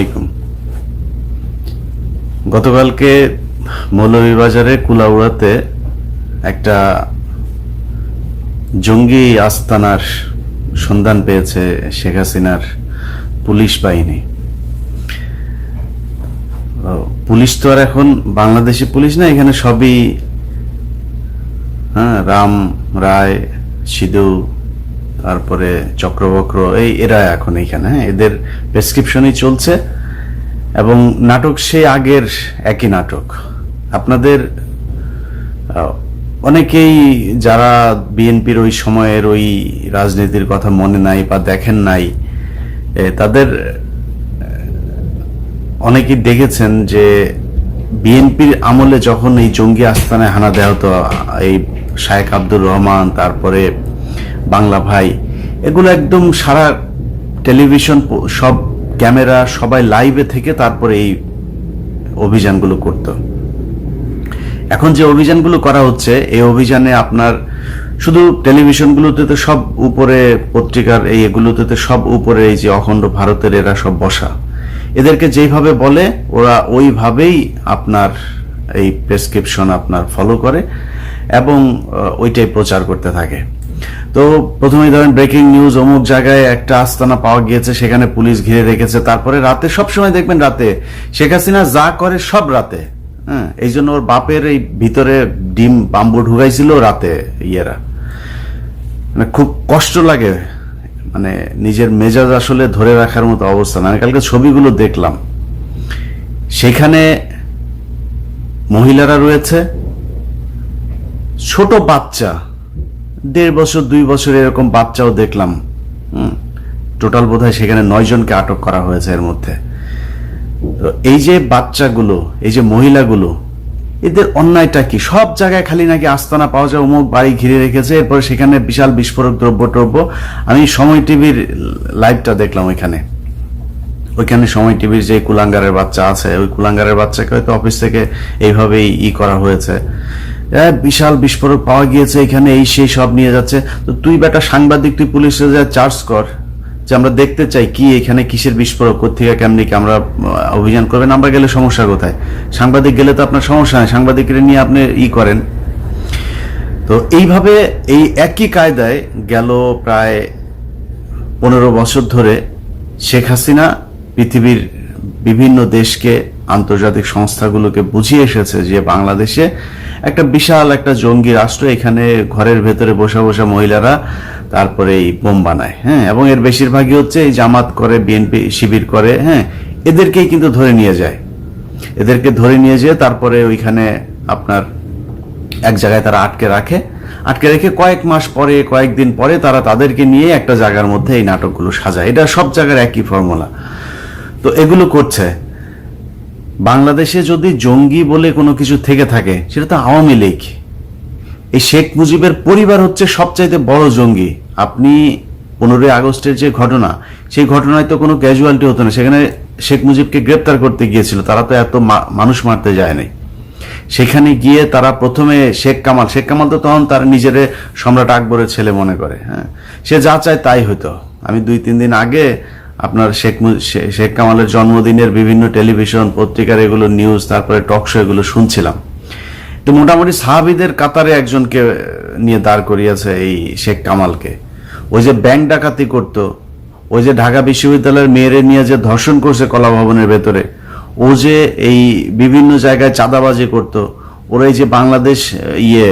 আলাইকুম। গতকালকে মৌলভীবাজারে কুলাউড়াতে একটা জঙ্গি আস্তানার সন্ধান পেয়েছে শেখ হাসিনার পুলিশ বাহিনী। পুলিশ তো আর এখন বাংলাদেশি পুলিশ না, এখানে সবই হ্যাঁ রাম রায়, সিধু তারপরে চক্রবক্র, এই এরা এখন এইখানে হ্যাঁ এদের প্রেসক্রিপশনই চলছে। এবং নাটক সেই আগের একই নাটক। আপনাদের অনেকেই যারা বিএনপির ওই সময়ের ওই রাজনীতির কথা মনে নাই বা দেখেন নাই তাদের অনেকেই দেখেছেন যে বিএনপির আমলে যখন এই জঙ্গি আস্তানায় হানা দেওয়া হতো, এই শায়েখ আব্দুর রহমান, তারপরে বাংলা ভাই, এগুলো একদম সারা টেলিভিশন, সব ক্যামেরা, সবাই লাইভে থেকে তারপরে এই অভিযানগুলো করতো। এখন যে অভিযানগুলো করা হচ্ছে, এই অভিযানে আপনার শুধু টেলিভিশনগুলোতে তো সব উপরে, পত্রিকার এই এগুলোতে তো সব উপরে এই যে অখণ্ড ভারতের এরা সব বসা। এদেরকে যেইভাবে বলে, ওরা ওইভাবেই আপনার এই প্রেসক্রিপশন আপনার ফলো করে এবং ওইটাই প্রচার করতে থাকে। তো প্রথমেই ধরেন ব্রেকিং নিউজ অমুক জায়গায় একটা আস্তানা পাওয়া গিয়েছে, সেখানে পুলিশ ঘিরে রেখেছে, তারপরে রাতে সব সময় দেখবেন রাতে, শেখ হাসিনা যা করে সব রাতে হ্যাঁ এই জন্য ওর বাপের এই ভিতরে ডিম, বাম্বু ঢুকাইছিল রাতে ইয়েরা। মানে খুব কষ্ট লাগে মানে নিজের মেজাজ আসলে ধরে রাখার মতো অবস্থা না। কালকে ছবিগুলো দেখলাম। সেখানে মহিলারা রয়েছে, ছোট বাচ্চা দেড় বছর, দুই বছর এরকম বাচ্চাও দেখলাম। টোটাল বোধহয় সেখানে নয় জনকে আটক করা হয়েছে এর মধ্যে। তো এই যে বাচ্চাগুলো, এই যে মহিলাগুলো, এদের অন্যায়টা কি? সব জায়গায় খালি নাকি আস্তানা পাওয়া যায়, অমুক বাড়ি ঘিরে রেখেছে, এরপরে সেখানে বিশাল বিস্ফোরক দ্রব্য টব্য। আমি সময় টিভির লাইভটা দেখলাম ওইখানে। ওইখানে সময় টিভির যে কুলাঙ্গারের বাচ্চা আছে, ওই কুলাঙ্গারের বাচ্চাকে হয়তো অফিস থেকে এইভাবেই ই করা হয়েছে। বিশাল বিস্ফোরক পাওয়া গিয়েছে, এখানে এই সেই সব নিয়ে যাচ্ছে। তো তুই বেটা সাংবাদিক, তুই পুলিশে যা চার্জ কর, যে আমরা দেখতে চাই কি এখানে কিসের বিস্ফোরক কোথেকে কেমনি, কি আমরা অভিযান করবেন আমরা গেলে সমস্যা কোথায়? সাংবাদিক গেলে তো আপনার সমস্যা নেই, সাংবাদিকরা নিয়ে আপনি ই করেন। তো এইভাবে এই একই কায়দায় গেল প্রায় পনেরো বছর ধরে শেখ হাসিনা পৃথিবীর বিভিন্ন দেশকে, আন্তর্জাতিক সংস্থাগুলোকে বুঝিয়ে এসেছে যে বাংলাদেশে একটা বিশাল একটা জঙ্গি রাষ্ট্র এখানে ঘরের ভেতরে বসে বসে মহিলারা তারপরে এই বোম বানায় হ্যাঁ? এবং এর বেশিরভাগই হচ্ছে এই জামাত করে, বিএনপি শিবির করে হ্যাঁ? এদেরকেই কিন্তু ধরে নিয়ে যায়। এদেরকে ধরে নিয়ে যেয়ে তারপরে ওইখানে আপনার এক জায়গায় তারা আটকে রাখে। আটকে রেখে কয়েক মাস পরে, কয়েকদিন পরে তারা তাদেরকে নিয়ে একটা জায়গার মধ্যে এই নাটকগুলো সাজায়। এটা সব জায়গার একই ফর্মুলা তো এগুলো করছে। বাংলাদেশে যদি জঙ্গি বলে কোনো কিছু থেকে থাকে, সেটা তো আওয়ামী লীগ। এই শেখ মুজিবের পরিবার হচ্ছে সবচাইতে বড় জঙ্গি। আপনি পনেরোই আগস্টের যে ঘটনা, সেই ঘটনায় তো কোনো ক্যাজুয়ালিটি হতো না। সেখানে শেখ মুজিবকে গ্রেপ্তার করতে গিয়েছিল। তারা তো এত মানুষ মারতে যায় নাই। সেখানে গিয়ে তারা প্রথমে শেখ কামাল শেখ কামাল তো তখন তার নিজের সম্রাট আকবরের ছেলে মনে করে হ্যাঁ। সে যা চায় তাই হতো আমি দুই, তিন দিন আগে আপনার শেখ শেখ কামালের জন্মদিনের বিভিন্ন টেলিভিশন পত্রিকার এগুলো নিউজ তারপরে টক শো এগুলো শুনছিলাম। তো মোটামুটি সাহাবিদের কাতারে একজনকে নিয়ে দাঁড় করিয়েছে এই শেখ কামালকে। ওই যে ব্যাংক ডাকাতি করত, ওই যে ঢাকা বিশ্ববিদ্যালয়ের মেয়েরে নিয়ে যে ধর্ষণ করছে কলা ভবনের ভেতরে, ও যে এই বিভিন্ন জায়গায় চাঁদাবাজি করত, ওরা এই যে বাংলাদেশ ইয়ে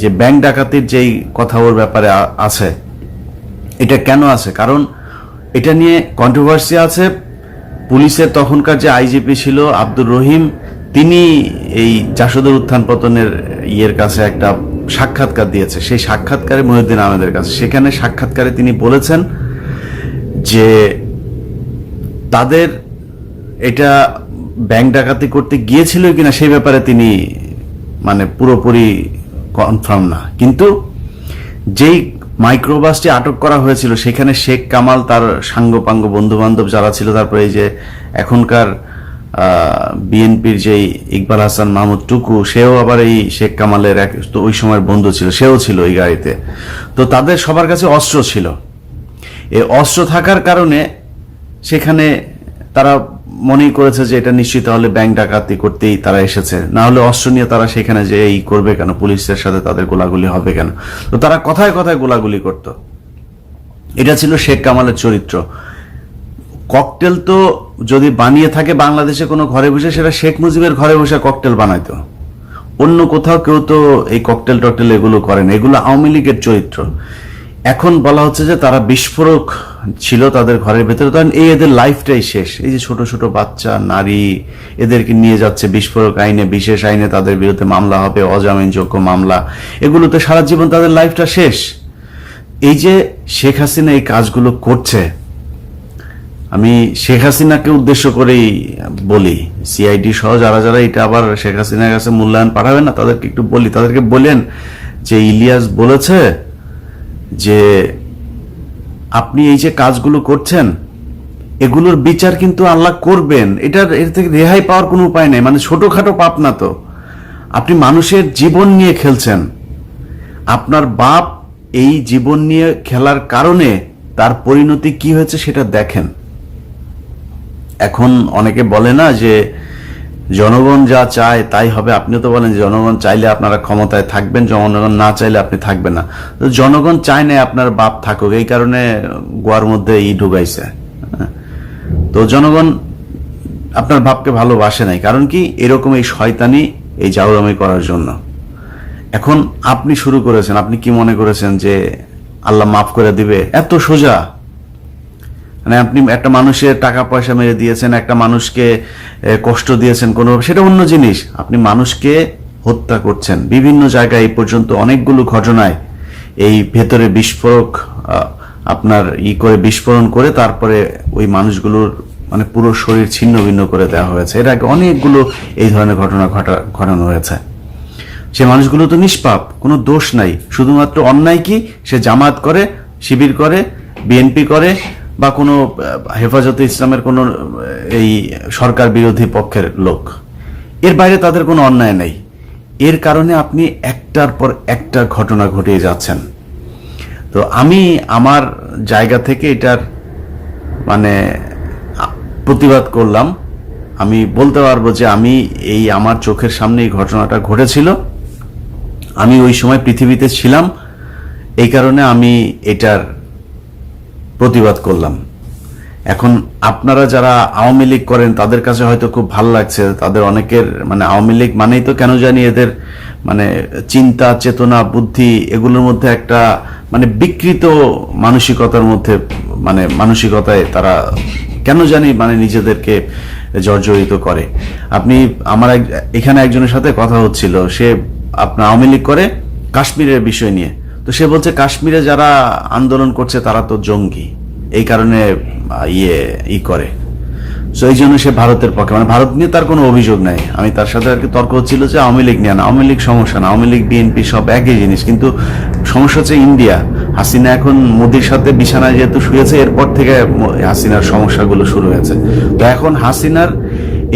যে ব্যাংক ডাকাতির যেই কথা ওর ব্যাপারে আছে, এটা কেন আছে? কারণ এটা নিয়ে কন্ট্রোভার্সি আছে। পুলিশের তখনকার যে আইজিপি ছিল, আব্দুর রহিম, তিনি এই জাসদের উত্থান পতনের ইয়ের কাছে একটা সাক্ষাৎকার দিয়েছে। সেই সাক্ষাৎকারে মহিউদ্দিন আহমেদের কাছে। সেখানে সাক্ষাৎকারে তিনি বলেছেন যে তাদের এটা ব্যাংক ডাকাতি করতে গিয়েছিল কিনা সেই ব্যাপারে তিনি মানে পুরোপুরি কনফার্ম না। কিন্তু যেই মাইক্রোবাসটি আটক করা হয়েছিল। সেখানে শেখ কামাল তার সাঙ্গপাঙ্গ বন্ধু বান্ধব যারা ছিল, তারপরে এই যে এখনকার বিএনপির যেই ইকবাল হাসান মাহমুদ টুকু, সেও আবার এই শেখ কামালের এক, তো ওই সময়ের বন্ধু ছিল, সেও ছিল ওই গাড়িতে। তো তাদের সবার কাছে অস্ত্র ছিল। এই অস্ত্র থাকার কারণে সেখানে তারা মনেই করেছে যে এটা নিশ্চিত, তাহলে ব্যাংক ডাকাতি করতেই তারা এসেছে। না হলে অস্ত্র নিয়ে তারা সেখানে যে এই করবে কেন? পুলিশের সাথে তাদের গোলাগুলি হবে কেন? তো তারা কথায় কথায় গোলাগুলি করত। এটা ছিল শেখ কামালের চরিত্র। ককটেল তো যদি বানিয়ে থাকে বাংলাদেশে কোনো ঘরে বসে, সেটা শেখ মুজিবের ঘরে বসে ককটেল বানাইতো। অন্য কোথাও কেউ তো এই ককটেল টকটেল এগুলো করেন। এগুলো আওয়ামী লীগের চরিত্র। এখন বলা হচ্ছে যে তারা বিস্ফোরক ছিল তাদের ঘরের ভেতরে। তখন এই এদের লাইফটাই শেষ। এই যে ছোট ছোট বাচ্চা, নারী, এদেরকে নিয়ে যাচ্ছে বিস্ফোরক আইনে, বিশেষ আইনে তাদের বিরুদ্ধে মামলা হবে, অজামিনযোগ্য মামলা। এগুলোতে সারা জীবন তাদের লাইফটা শেষ। এই যে শেখ হাসিনা এই কাজগুলো করছে, আমি শেখ হাসিনাকে উদ্দেশ্য করেই বলি সিআইডি সহ যারা যারা এটা আবার শেখ হাসিনার কাছে মূল্যায়ন পাঠাবে না, তাদেরকে একটু বলি। তাদেরকে বলেন যে ইলিয়াস বলেছে যে আপনি এই যে কাজগুলো করছেন, এগুলোর বিচার কিন্তু আল্লাহ করবেন। এটার, এর থেকে রেহাই পাওয়ার কোনো উপায় নেই। মানে ছোটোখাটো পাপ না তো। আপনি মানুষের জীবন নিয়ে খেলছেন। আপনার বাপ এই জীবন নিয়ে খেলার কারণে তার পরিণতি কি হয়েছে সেটা দেখেন। এখন অনেকে বলে না যে জনগণ যা চায় তাই হবে। আপনিও তো বলেন জনগণ চাইলে আপনারা ক্ষমতায় থাকবেন, জনগণ না চাইলে আপনি থাকবেন না। তো জনগণ চায় না আপনার বাপ থাকুক, এই কারণে গোয়ার মধ্যে ই ঢুকাইছে। তো জনগণ আপনার বাপকে ভালোবাসে নাই, কারণ কি? এরকম এই শয়তানি এই জাউরামি করার জন্য। এখন আপনি শুরু করেছেন, আপনি কি মনে করেছেন যে আল্লাহ মাফ করে দিবে? এত সোজা। মানে আপনি একটা মানুষের টাকা পয়সা মেরে দিয়েছেন, একটা মানুষকে কষ্ট দিয়েছেন, কোনো সেটা অন্য জিনিস। আপনি মানুষকে হত্যা করছেন। বিভিন্ন জায়গায় এই পর্যন্ত অনেকগুলো ঘটনায় এই ভেতরে বিস্ফোরক আপনার ই করে বিস্ফোরণ করে তারপরে ওই মানুষগুলোর মানে পুরো শরীর ছিন্ন ভিন্ন করে দেওয়া হয়েছে। এর আগে অনেকগুলো এই ধরনের ঘটনা ঘটা, ঘটানো হয়েছে। সে মানুষগুলো তো নিষ্পাপ, কোনো দোষ নাই। শুধুমাত্র অন্যায় কি? সে জামাত করে, শিবির করে, বিএনপি করে বা কোনো হেফাজতে ইসলামের কোনো এই সরকার বিরোধী পক্ষের লোক। এর বাইরে তাদের কোনো অন্যায় নেই। এর কারণে আপনি একটার পর একটা ঘটনা ঘটিয়ে যাচ্ছেন। তো আমি আমার জায়গা থেকে এটার মানে প্রতিবাদ করলাম। আমি বলতে পারব যে আমি এই আমার চোখের সামনে এই ঘটনাটা ঘটেছিল। আমি ওই সময় পৃথিবীতে ছিলাম। এই কারণে আমি এটার প্রতিবাদ করলাম। এখন আপনারা যারা আওয়ামী লীগ করেন, তাদের কাছে হয়তো খুব ভালো লাগছে। তাদের অনেকের মানে আওয়ামী লীগ মানেই তো কেন জানি এদের মানে চিন্তা, চেতনা, বুদ্ধি এগুলোর মধ্যে একটা মানে বিকৃত মানসিকতার মধ্যে মানে মানসিকতায় তারা কেন জানি মানে নিজেদেরকে জর্জরিত করে। আপনি আমার এখানে একজনের সাথে কথা হচ্ছিল। সে আপনার আওয়ামী লীগ করে কাশ্মীরের বিষয় নিয়ে। তো সে বলছে, কাশ্মীরে যারা আন্দোলন করছে তারা তো জঙ্গি। এই কারণে ইয়ে ই করে। তো এই জন্য সে ভারতের পক্ষে। মানে ভারত নিয়ে তার কোনো অভিযোগ নাই। আমি তার সাথে আর কি তর্ক হচ্ছিল যে আওয়ামী লীগ নিয়ে না। আওয়ামী লীগ সমস্যা না। আওয়ামী লীগ বিএনপি সব একই জিনিস। কিন্তু সমস্যা হচ্ছে ইন্ডিয়া। হাসিনা এখন মোদির সাথে বিছানায় যেহেতু শুয়েছে, এরপর থেকে হাসিনার সমস্যাগুলো শুরু হয়েছে। তো এখন হাসিনার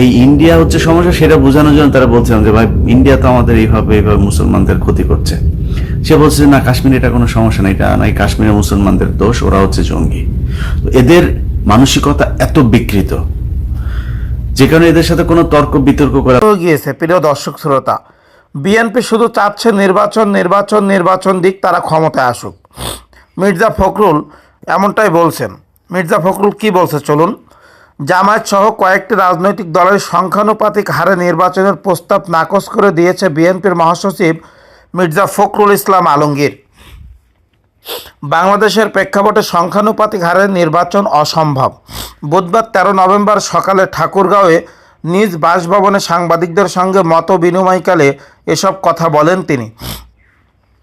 এই ইন্ডিয়া হচ্ছে সমস্যা, সেটা বোঝানোর জন্য তারা বলছিলাম যে, ভাই, ইন্ডিয়া তো আমাদের এইভাবে এইভাবে মুসলমানদের ক্ষতি করছে। সে বলছে, না, কাশ্মীর এটা কোনো সমস্যা না এটা নাই, কাশ্মীরের মুসলমানদের দোষ, ওরা হচ্ছে জঙ্গি। তো এদের মানসিকতা এত বিকৃত, যে কারণে এদের সাথে কোনো তর্ক, বিতর্ক করা গিয়েছে, প্রিয় দর্শক শ্রোতা। বিএনপি শুধু চাচ্ছে নির্বাচন নির্বাচন নির্বাচন দিক, তারা ক্ষমতায় আসুক। মির্জা ফখরুল এমনটাই বলছেন। মির্জা ফখরুল কি বলছে, চলুন। জামায়াত সহ কয়েকটি রাজনৈতিক দলের সংখ্যানুপাতিক হারে নির্বাচনের প্রস্তাব নাকচ করে দিয়েছে বিএনপির মহাসচিব মির্জা ফখরুল ইসলাম আলমগীর। বাংলাদেশের প্রেক্ষাপটে সংখ্যানুপাতিক হারে নির্বাচন অসম্ভব। বুধবার তেরো নভেম্বর সকালে ঠাকুরগাঁওয়ে নিজ বাসভবনে সাংবাদিকদের সঙ্গে মত বিনিময়কালে এসব কথা বলেন তিনি।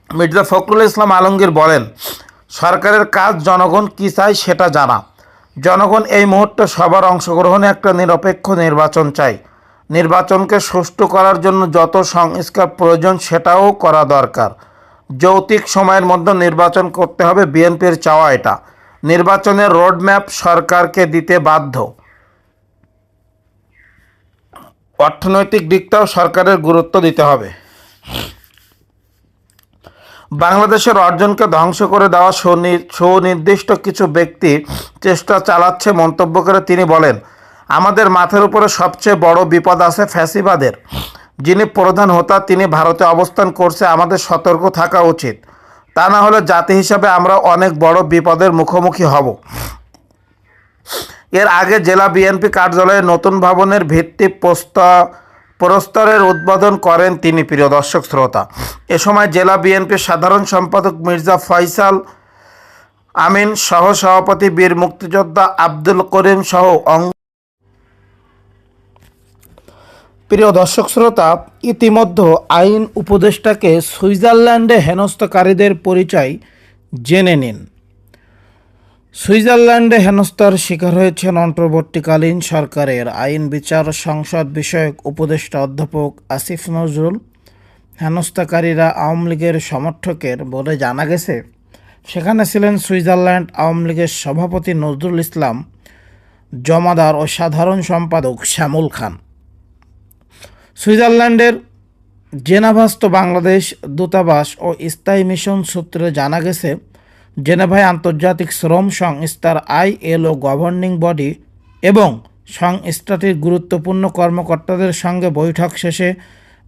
মির্জা ফখরুল ইসলাম আলমগীর বলেন, সরকারের কাজ জনগণ কী চায় সেটা জানা। জনগণ এই মুহূর্তে সবার অংশগ্রহণে একটা নিরপেক্ষ নির্বাচন চাই নির্বাচনকে সুষ্ঠু করার জন্য যত সংস্কার প্রয়োজন সেটাও করা দরকার। যৌতিক সময়ের মধ্যে নির্বাচন করতে হবে বিএনপির চাওয়া এটা। নির্বাচনের রোডম্যাপ সরকারকে দিতে বাধ্য। অর্থনৈতিক দিকটাও সরকারের গুরুত্ব দিতে হবে। বাংলাদেশের অর্জনকে ধ্বংস করে দেওয়া সুনি- সুনির্দিষ্ট কিছু ব্যক্তি চেষ্টা চালাচ্ছে মন্তব্য করে তিনি বলেন আমাদের মাথার উপরে সবচেয়ে বড় বিপদ আছে ফ্যাসিবাদের। যিনি প্রধান হোতা, তিনি ভারতে অবস্থান করছে, আমাদের সতর্ক থাকা উচিত। তা না হলে জাতি হিসাবে আমরা অনেক বড় বিপদের মুখোমুখি হব। এর আগে জেলা বিএনপি কার্যালয়ে নতুন ভবনের ভিত্তি প্রস্তা- প্রস্তরের উদ্বোধন করেন তিনি, প্রিয় দর্শক শ্রোতা। এ সময় জেলা বিএনপির সাধারণ সম্পাদক মির্জা ফয়সাল আমিন সহ সভাপতি বীর মুক্তিযোদ্ধা আব্দুল করিম সহ অঙ্গ প্রিয় দর্শক শ্রোতা, ইতিমধ্যে আইন উপদেষ্টাকে সুইজারল্যান্ডে হেনস্থকারীদের পরিচয় জেনে নিন। সুইজারল্যান্ডে হেনস্থার শিকার হয়েছেন অন্তর্বর্তীকালীন সরকারের আইন বিচার সংসদ বিষয়ক উপদেষ্টা অধ্যাপক আসিফ নজরুল। হেনস্থাকারীরা আওয়ামী লীগের সমর্থকের বলে জানা গেছে, সেখানে ছিলেন সুইজারল্যান্ড আওয়ামী লীগের সভাপতি নজরুল ইসলাম, জমাদার ও সাধারণ সম্পাদক শ্যামুল খান। সুইজারল্যান্ডের জেনাভাস্ত বাংলাদেশ দূতাবাস ও স্থায়ী মিশন সূত্রে জানা গেছে, জেনেভায় আন্তর্জাতিক শ্রম সংস্থার আইএলও গভর্নিং বডি এবং সংস্থাটির গুরুত্বপূর্ণ কর্মকর্তাদের সঙ্গে বৈঠক শেষে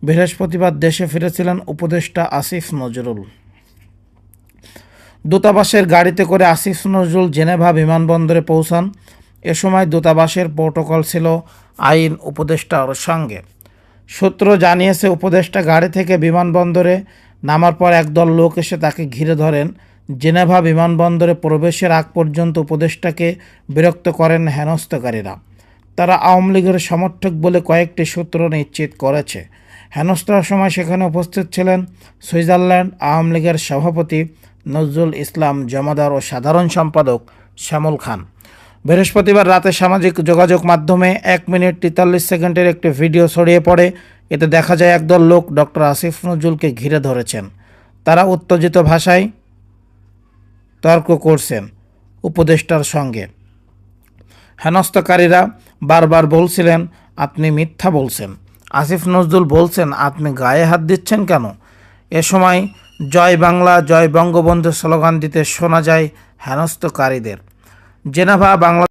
বৃহস্পতিবার দেশে ফিরেছিলেন উপদেষ্টা আসিফ নজরুল। দূতাবাসের গাড়িতে করে আসিফ নজরুল জেনেভা বিমানবন্দরে পৌঁছান। এ সময় দূতাবাসের প্রোটোকল ছিল আইন উপদেষ্টার সঙ্গে। সূত্র জানিয়েছে, উপদেষ্টা গাড়ি থেকে বিমানবন্দরে নামার পর একদল লোক এসে তাকে ঘিরে ধরেন। জেনেভা বিমানবন্দরে প্রবেশের আগ পর্যন্ত উপদেষ্টাকে বিরক্ত করেন হেনস্থকারীরা। তারা আওয়ামী লীগের সমর্থক বলে কয়েকটি সূত্র নিশ্চিত করেছে। হেনস্থার সময় সেখানে উপস্থিত ছিলেন সুইজারল্যান্ড আওয়ামী লীগের সভাপতি নজরুল ইসলাম, জমাদার ও সাধারণ সম্পাদক শ্যামল খান। বৃহস্পতিবার রাতে সামাজিক যোগাযোগ মাধ্যমে এক মিনিট তেতাল্লিশ সেকেন্ডের একটি ভিডিও ছড়িয়ে পড়ে। এতে দেখা যায় একদল লোক ডক্টর আসিফ নজরুলকে ঘিরে ধরেছেন। তারা উত্তেজিত ভাষায় তর্ক করছেন উপদেষ্টার সঙ্গে। হেনস্থকারীরা বারবার বলছিলেন, আপনি মিথ্যা বলছেন। আসিফ নজরুল বলছেন, আপনি গায়ে হাত দিচ্ছেন কেন? এ সময় জয় বাংলা, জয় বঙ্গবন্ধু স্লোগান দিতে শোনা যায় হেনস্থকারীদের। জেনেভা বাংলা